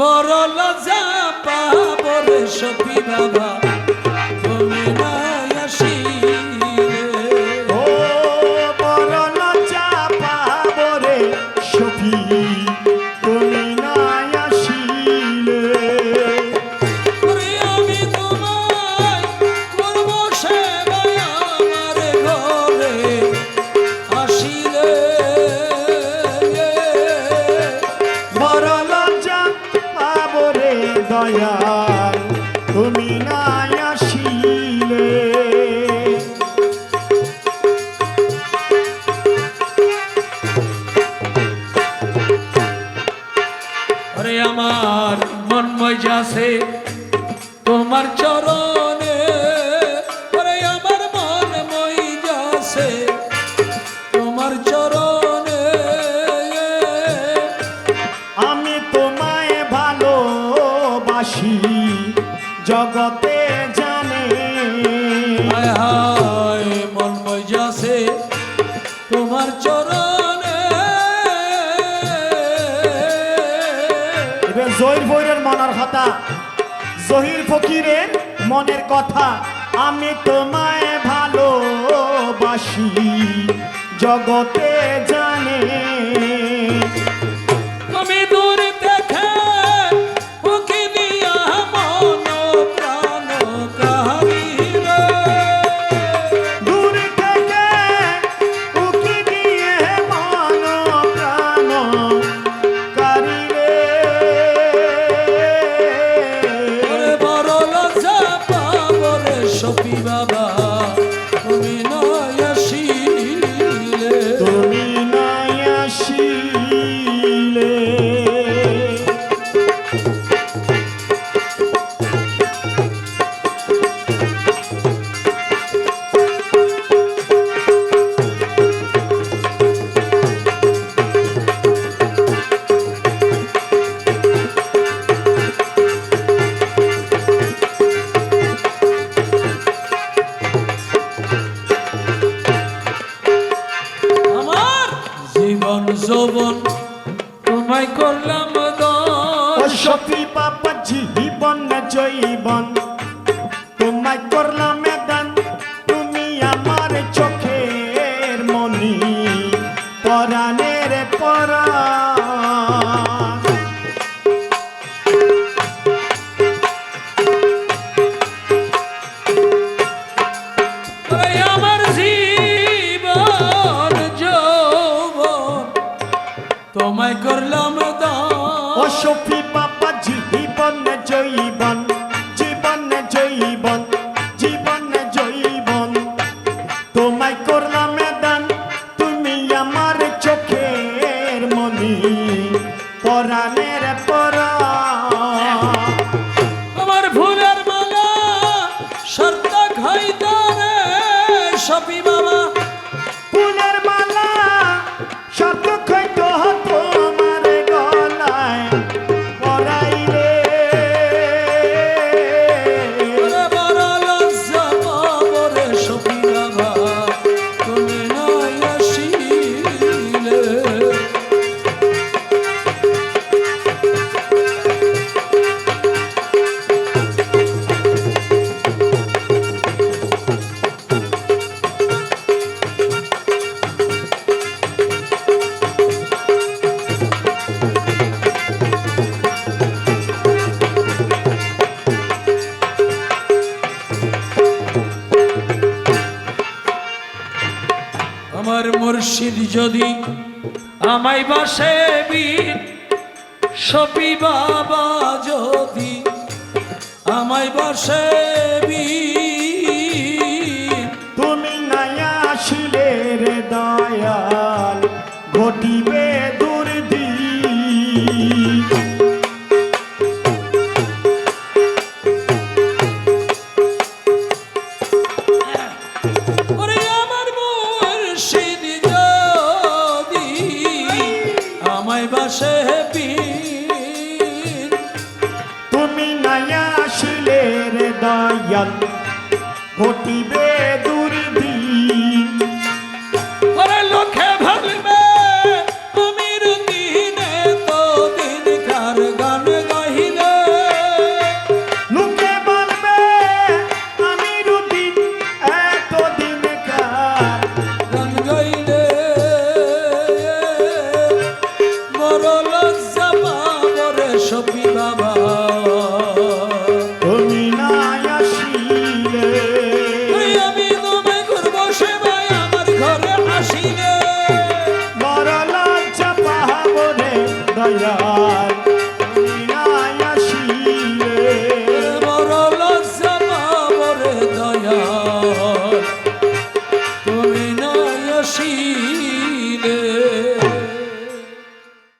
বড় লজা পাবো রে সখী বাবা। তুমি নাই আসিলে। আমার মন মজাছে তোমার চরণে জগতে জানে। হায় হায় মন মজাছে তোমার চরণে। এবার জহির মনের কথা। জহির ফকিরের মনের কথা আমি তোমায় ভালোবাসি। জগতে জানে সখী বাবা জীবন জৈবন। তোমায় করলাম দান তুমি আমার চোখের মনি পরাণের পরা তোমায় করলাম ও দশ পরাণের আমার মুর্শিদ যদি আমায় বাসে বীর সপি বাবা যদি আমায় বাসে বীর ঘটিবে দুর্ধ